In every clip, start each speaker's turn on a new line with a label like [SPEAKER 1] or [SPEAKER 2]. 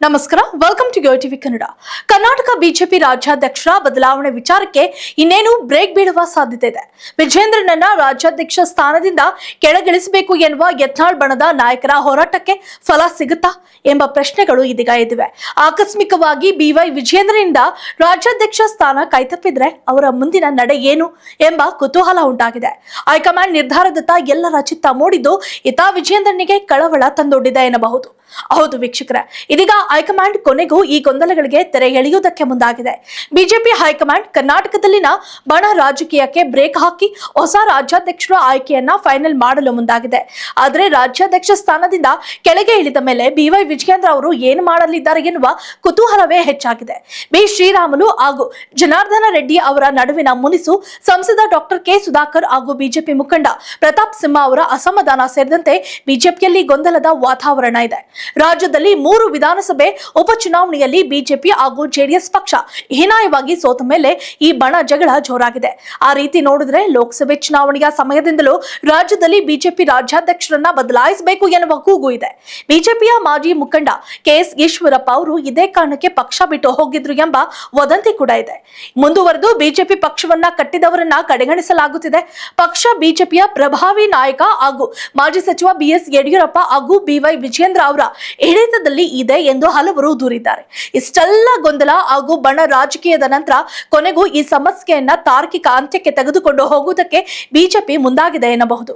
[SPEAKER 1] ನಮಸ್ಕಾರ welcome to TV Kannada Karnataka BJP ರಾಜ್ಯಾಧ್ಯಕ್ಷರ ಬದಲಾವಣೆ ವಿಚಾರಕ್ಕೆ ಇನ್ನೇನು ಬ್ರೇಕ್ ಬೀಳುವ ಸಾಧ್ಯತೆ ಇದೆ? ವಿಜೇಂದ್ರನನ್ನ ರಾಜ್ಯಾಧ್ಯಕ್ಷ ಸ್ಥಾನದಿಂದ ಕೆಳಗಿಳಿಸಬೇಕು ಎನ್ನುವ ಯತ್ನಾಳ್ ಬಣದ ನಾಯಕರ ಹೋರಾಟಕ್ಕೆ ಫಲ ಸಿಗುತ್ತಾ ಎಂಬ ಪ್ರಶ್ನೆಗಳು ಇದೀಗ ಇದಿವೆ ಆಕಸ್ಮಿಕವಾಗಿ ಬಿವೈ ವಿಜೇಂದ್ರನಿಂದ ರಾಜ್ಯಾಧ್ಯಕ್ಷ ಸ್ಥಾನ ಕೈತಪ್ಪಿದ್ರೆ ಅವರ ಮುಂದಿನ ನಡೆ ಏನು ಎಂಬ ಕುತೂಹಲ ಉಂಟಾಗಿದೆ. ಹೈಕಮಾಂಡ್ ನಿರ್ಧಾರದತ್ತ ಎಲ್ಲರ ಚಿತ್ತ ಮೂಡಿದ್ದು, ಇತ ವಿಜೇಂದ್ರನಿಗೆ ಕಳವಳ ತಂದೊಡ್ಡಿದೆ ಎನ್ನಬಹುದು. ಹೌದು ವೀಕ್ಷಕರೇ, ಇದೀಗ ಹೈಕಮಾಂಡ್ ಕೊನೆಗೂ ಈ ಗೊಂದಲಗಳಿಗೆ ತೆರೆ ಎಳೆಯುವುದಕ್ಕೆ ಮುಂದಾಗಿದೆ. ಬಿಜೆಪಿ ಹೈಕಮಾಂಡ್ ಕರ್ನಾಟಕದಲ್ಲಿನ ಬಣ ರಾಜಕೀಯಕ್ಕೆ ಬ್ರೇಕ್ ಹಾಕಿ ಹೊಸ ರಾಜ್ಯಾಧ್ಯಕ್ಷರ ಆಯ್ಕೆಯನ್ನ ಫೈನಲ್ ಮಾಡಲು ಮುಂದಾಗಿದೆ. ಆದರೆ ರಾಜ್ಯಾಧ್ಯಕ್ಷ ಸ್ಥಾನದಿಂದ ಕೆಳಗೆ ಇಳಿದ ಮೇಲೆ ಬಿವೈ ವಿಜಯೇಂದ್ರ ಅವರು ಏನು ಮಾಡಲಿದ್ದಾರೆ ಎನ್ನುವ ಕುತೂಹಲವೇ ಹೆಚ್ಚಾಗಿದೆ. ಬಿ ಶ್ರೀರಾಮುಲು ಹಾಗೂ ಜನಾರ್ದನ ರೆಡ್ಡಿ ಅವರ ನಡುವಿನ ಮುನಿಸು ಸಂಸದ ಡಾಕ್ಟರ್ ಕೆ ಸುಧಾಕರ್ ಹಾಗೂ ಬಿಜೆಪಿ ಮುಖಂಡ ಪ್ರತಾಪ್ ಸಿಂಹ ಅವರ ಅಸಮಾಧಾನ ಸೇರಿದಂತೆ ಬಿಜೆಪಿಯಲ್ಲಿ ಗೊಂದಲದ ವಾತಾವರಣ ಇದೆ. ರಾಜ್ಯದಲ್ಲಿ ಮೂರು ವಿಧಾನಸಭೆ ಉಪಚುನಾವಣೆಯಲ್ಲಿ ಬಿಜೆಪಿ ಹಾಗೂ ಜೆಡಿಎಸ್ ಪಕ್ಷ ಹೀನಾಯವಾಗಿ ಸೋತ ಮೇಲೆ ಈ ಬಣ ಜಗಳ ಜೋರಾಗಿದೆ. ಆ ರೀತಿ ನೋಡಿದ್ರೆ ಲೋಕಸಭೆ ಚುನಾವಣೆಯ ಸಮಯದಿಂದಲೂ ರಾಜ್ಯದಲ್ಲಿ ಬಿಜೆಪಿ ರಾಜ್ಯಾಧ್ಯಕ್ಷರನ್ನ ಬದಲಾಯಿಸಬೇಕು ಎನ್ನುವ ಕೂಗು ಇದೆ. ಬಿಜೆಪಿಯ ಮಾಜಿ ಮುಖಂಡ ಕೆಎಸ್ ಈಶ್ವರಪ್ಪ ಅವರು ಇದೇ ಕಾರಣಕ್ಕೆ ಪಕ್ಷ ಬಿಟ್ಟು ಹೋಗಿದ್ರು ಎಂಬ ವದಂತಿ ಕೂಡ ಇದೆ. ಮುಂದುವರೆದು ಬಿಜೆಪಿ ಪಕ್ಷವನ್ನ ಕಟ್ಟಿದವರನ್ನ ಕಡೆಗಣಿಸಲಾಗುತ್ತಿದೆ. ಪಕ್ಷ ಬಿಜೆಪಿಯ ಪ್ರಭಾವಿ ನಾಯಕ ಹಾಗೂ ಮಾಜಿ ಸಚಿವ ಬಿಎಸ್ ಯಡಿಯೂರಪ್ಪ ಹಾಗೂ ಬಿವೈ ವಿಜೇಂದ್ರ ಅವರ ಹಿಡಿತದಲ್ಲಿ ಇದೆ ಎಂದು ಹಲವರು ದೂರಿದ್ದಾರೆ. ಇಷ್ಟೆಲ್ಲ ಗೊಂದಲ ಹಾಗೂ ಬಣ ರಾಜಕೀಯದ ನಂತರ ಕೊನೆಗೂ ಈ ಸಮಸ್ಯೆಯನ್ನ ತಾರ್ಕಿಕ ಅಂತ್ಯಕ್ಕೆ ತೆಗೆದುಕೊಂಡು ಹೋಗುವುದಕ್ಕೆ ಬಿಜೆಪಿ ಮುಂದಾಗಿದೆ ಎನ್ನಬಹುದು.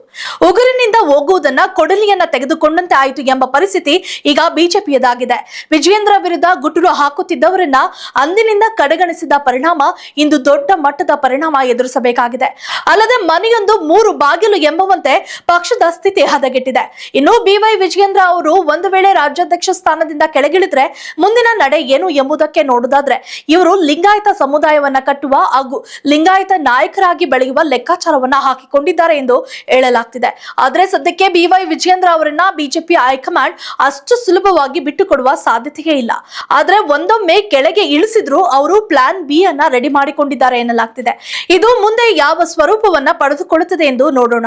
[SPEAKER 1] ಉಗುರಿನಿಂದ ಹೋಗುವುದನ್ನ ಕೊಡಲಿಯನ್ನ ತೆಗೆದುಕೊಂಡಂತೆ ಆಯಿತು ಎಂಬ ಪರಿಸ್ಥಿತಿ ಈಗ ಬಿಜೆಪಿಯದಾಗಿದೆ. ವಿಜಯೇಂದ್ರ ವಿರುದ್ಧ ಗುಟುರು ಹಾಕುತ್ತಿದ್ದವರನ್ನ ಅಂದಿನಿಂದ ಕಡೆಗಣಿಸಿದ ಪರಿಣಾಮ ಇಂದು ದೊಡ್ಡ ಮಟ್ಟದ ಪರಿಣಾಮ ಎದುರಿಸಬೇಕಾಗಿದೆ. ಅಲ್ಲದೆ ಮನೆಯೊಂದು ಮೂರು ಬಾಗಿಲು ಎಂಬುವಂತೆ ಪಕ್ಷದ ಸ್ಥಿತಿ ಹದಗೆಟ್ಟಿದೆ. ಇನ್ನು ಬಿವೈ ವಿಜಯೇಂದ್ರ ಅವರು ಒಂದು ವೇಳೆ ರಾಜ್ಯಾಧ್ಯಕ್ಷ ಸ್ಥಾನದಿಂದ ಕೆಳಗಿಳಿದ್ರೆ ಮುಂದಿನ ನಡೆ ಏನು ಎಂಬುದಕ್ಕೆ ನೋಡುದಾದ್ರೆ ಇವರು ಲಿಂಗಾಯತ ಸಮುದಾಯವನ್ನ ಕಟ್ಟುವ ಹಾಗೂ ಲಿಂಗಾಯತ ನಾಯಕರಾಗಿ ಬೆಳೆಯುವ ಲೆಕ್ಕಾಚಾರವನ್ನ ಹಾಕಿಕೊಂಡಿದ್ದಾರೆ ಎಂದು ಹೇಳಲಾಗ್ತಿದೆ. ಆದ್ರೆ ಸದ್ಯಕ್ಕೆ ಬಿವೈ ವಿಜಯೇಂದ್ರ ಅವರನ್ನ ಬಿಜೆಪಿ ಹೈಕಮಾಂಡ್ ಅಷ್ಟು ಸುಲಭವಾಗಿ ಬಿಟ್ಟುಕೊಡುವ ಸಾಧ್ಯತೆಯೇ ಇಲ್ಲ. ಆದ್ರೆ ಒಂದೊಮ್ಮೆ ಕೆಳಗೆ ಇಳಿಸಿದ್ರು ಅವರು ಪ್ಲಾನ್ ಬಿ ಅನ್ನ ರೆಡಿ ಮಾಡಿಕೊಂಡಿದ್ದಾರೆ ಎನ್ನಲಾಗ್ತಿದೆ. ಇದು ಮುಂದೆ ಯಾವ ಸ್ವರೂಪವನ್ನ ಪಡೆದುಕೊಳ್ಳುತ್ತದೆ ಎಂದು ನೋಡೋಣ.